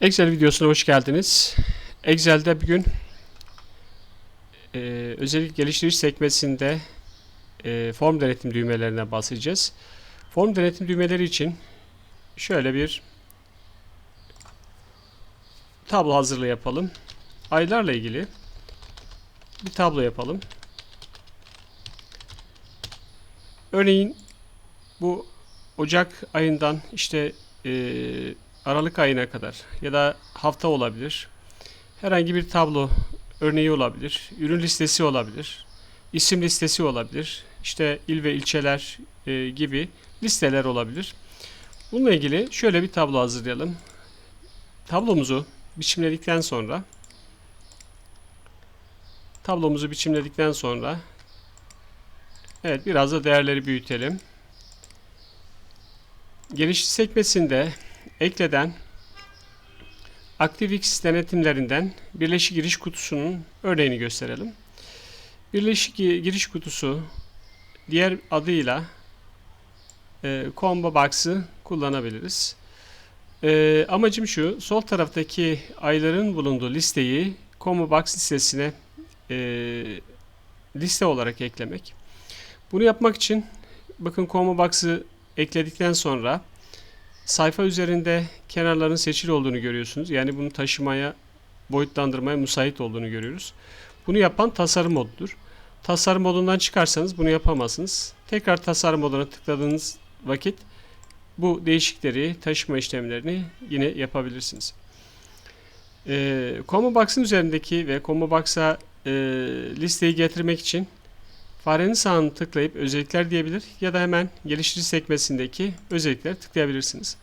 Excel videosuna hoş geldiniz. Excel'de bugün e, özellik geliştirici sekmesinde e, form denetim düğmelerine basacağız. Form denetim düğmeleri için şöyle bir tablo hazırlı yapalım. Aylarla ilgili bir tablo yapalım. Örneğin bu Ocak ayından işte e, Aralık ayına kadar ya da hafta olabilir. Herhangi bir tablo örneği olabilir. Ürün listesi olabilir. isim listesi olabilir. İşte il ve ilçeler e, gibi listeler olabilir. Bununla ilgili şöyle bir tablo hazırlayalım. Tablomuzu biçimledikten sonra tablomuzu biçimledikten sonra evet biraz da değerleri büyütelim. Geniş sekmesinde ekleden ActiveX denetimlerinden birleşik giriş kutusunun örneğini gösterelim. Birleşik giriş kutusu diğer adıyla e, Combo Box'ı kullanabiliriz. E, amacım şu, sol taraftaki ayların bulunduğu listeyi Combo Box listesine e, liste olarak eklemek. Bunu yapmak için bakın Combo Box'ı ekledikten sonra sayfa üzerinde kenarların seçili olduğunu görüyorsunuz. Yani bunu taşımaya, boyutlandırmaya müsait olduğunu görüyoruz. Bunu yapan tasarım modudur. Tasarım modundan çıkarsanız bunu yapamazsınız. Tekrar tasarım moduna tıkladığınız vakit bu değişikleri, taşıma işlemlerini yine yapabilirsiniz. Ee, Combo Box'ın üzerindeki ve Combo Box'a e, listeyi getirmek için farenin sağını tıklayıp özellikler diyebilir ya da hemen geliştirici sekmesindeki özellikler tıklayabilirsiniz.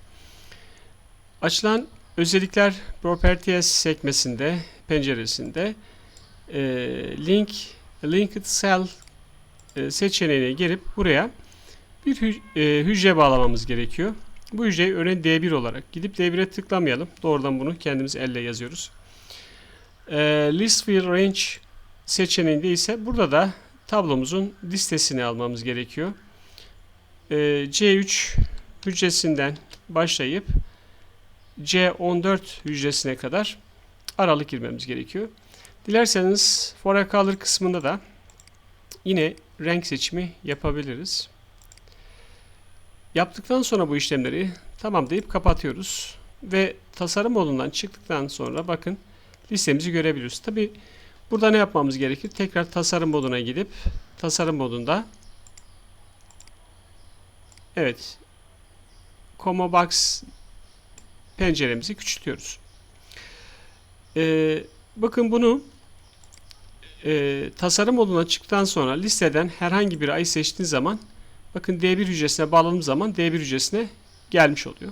Açılan özellikler Properties sekmesinde, penceresinde e, Link Linked Cell e, seçeneğine girip buraya bir hü e, hücre bağlamamız gerekiyor. Bu hücreyi örneğin D1 olarak gidip D1'e tıklamayalım. Doğrudan bunu kendimiz elle yazıyoruz. E, List Field Range seçeneğinde ise burada da tablomuzun listesini almamız gerekiyor. E, C3 hücresinden başlayıp C14 hücresine kadar aralık girmemiz gerekiyor. Dilerseniz for a color kısmında da yine renk seçimi yapabiliriz. Yaptıktan sonra bu işlemleri tamam deyip kapatıyoruz. Ve tasarım modundan çıktıktan sonra bakın listemizi görebiliyoruz. Tabi burada ne yapmamız gerekir? Tekrar tasarım moduna gidip tasarım modunda evet Combo Box penceremizi küçültüyoruz. Ee, bakın bunu e, tasarım moduna çıktıktan sonra listeden herhangi bir ay seçtiğiniz zaman bakın D1 hücresine bağladığım zaman D1 hücresine gelmiş oluyor.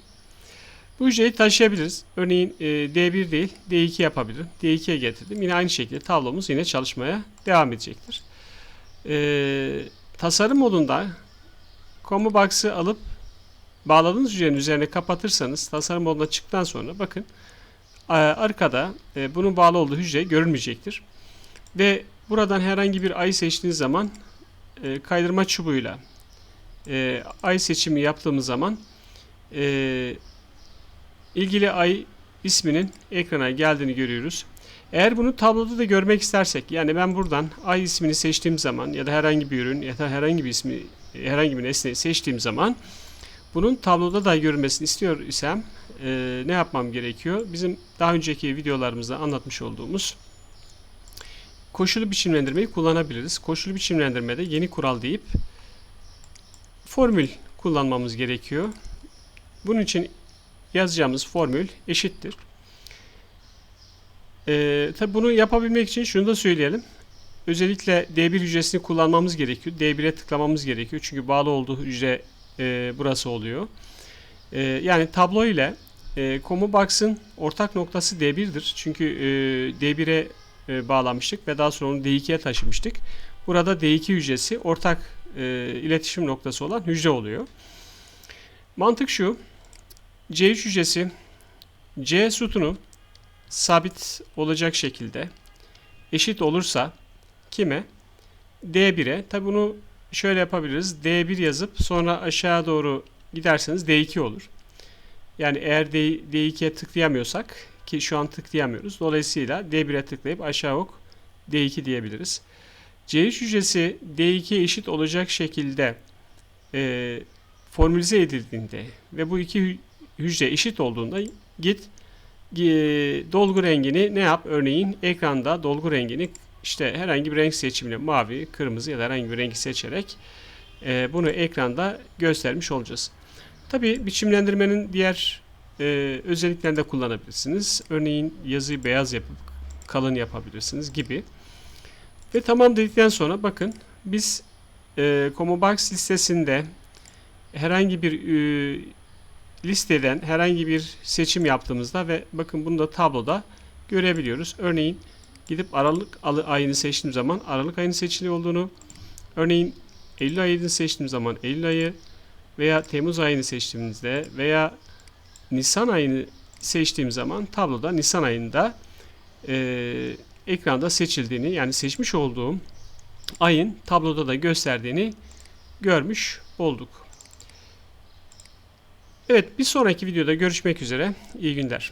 Bu hücreyi taşıyabiliriz. Örneğin e, D1 değil D2 yapabilirim. D2'ye getirdim. Yine aynı şekilde tablomuz yine çalışmaya devam edecektir. E, tasarım modunda Combo Box'ı alıp bağladığınız hücrenin üzerine kapatırsanız tasarım moduna çıktıktan sonra bakın arkada e, bunun bağlı olduğu hücre görünmeyecektir. Ve buradan herhangi bir ay seçtiğiniz zaman e, kaydırma çubuğuyla e, ay seçimi yaptığımız zaman ilgili ay isminin ekrana geldiğini görüyoruz. Eğer bunu tabloda da görmek istersek yani ben buradan ay ismini seçtiğim zaman ya da herhangi bir ürün ya da herhangi bir ismi herhangi bir nesneyi seçtiğim zaman bunun tabloda da görünmesini istiyor isem e, ne yapmam gerekiyor? Bizim daha önceki videolarımızda anlatmış olduğumuz koşulu biçimlendirmeyi kullanabiliriz. Koşulu biçimlendirmede yeni kural deyip formül kullanmamız gerekiyor. Bunun için yazacağımız formül eşittir. Ee, tabi bunu yapabilmek için şunu da söyleyelim. Özellikle D1 hücresini kullanmamız gerekiyor. D1'e tıklamamız gerekiyor. Çünkü bağlı olduğu hücre e, burası oluyor. E, yani tablo ile e, Combo Box'ın ortak noktası D1'dir. Çünkü e, D1'e e, bağlamıştık ve daha sonra onu D2'ye taşımıştık. Burada D2 hücresi ortak e, iletişim noktası olan hücre oluyor. Mantık şu. C3 hücresi C sütunu sabit olacak şekilde eşit olursa kime? D1'e. Tabi bunu şöyle yapabiliriz. D1 yazıp sonra aşağı doğru giderseniz D2 olur. Yani eğer D, D2'ye tıklayamıyorsak ki şu an tıklayamıyoruz. Dolayısıyla D1'e tıklayıp aşağı ok D2 diyebiliriz. C3 hücresi D2'ye eşit olacak şekilde e, formülize edildiğinde ve bu iki hücre eşit olduğunda git dolgu rengini ne yap? Örneğin ekranda dolgu rengini işte herhangi bir renk seçimine mavi, kırmızı ya da herhangi bir rengi seçerek e, bunu ekranda göstermiş olacağız. Tabi biçimlendirmenin diğer e, özelliklerini de kullanabilirsiniz. Örneğin yazıyı beyaz yapıp kalın yapabilirsiniz gibi. Ve tamam dedikten sonra bakın biz e, ComoBox listesinde herhangi bir e, listeden herhangi bir seçim yaptığımızda ve bakın bunu da tabloda görebiliyoruz. Örneğin gidip Aralık alı- ayını seçtiğim zaman Aralık ayının seçili olduğunu, örneğin Eylül ayını seçtiğim zaman Eylül ayı veya Temmuz ayını seçtiğimizde veya Nisan ayını seçtiğim zaman tabloda Nisan ayında e, ekranda seçildiğini yani seçmiş olduğum ayın tabloda da gösterdiğini görmüş olduk. Evet bir sonraki videoda görüşmek üzere. İyi günler.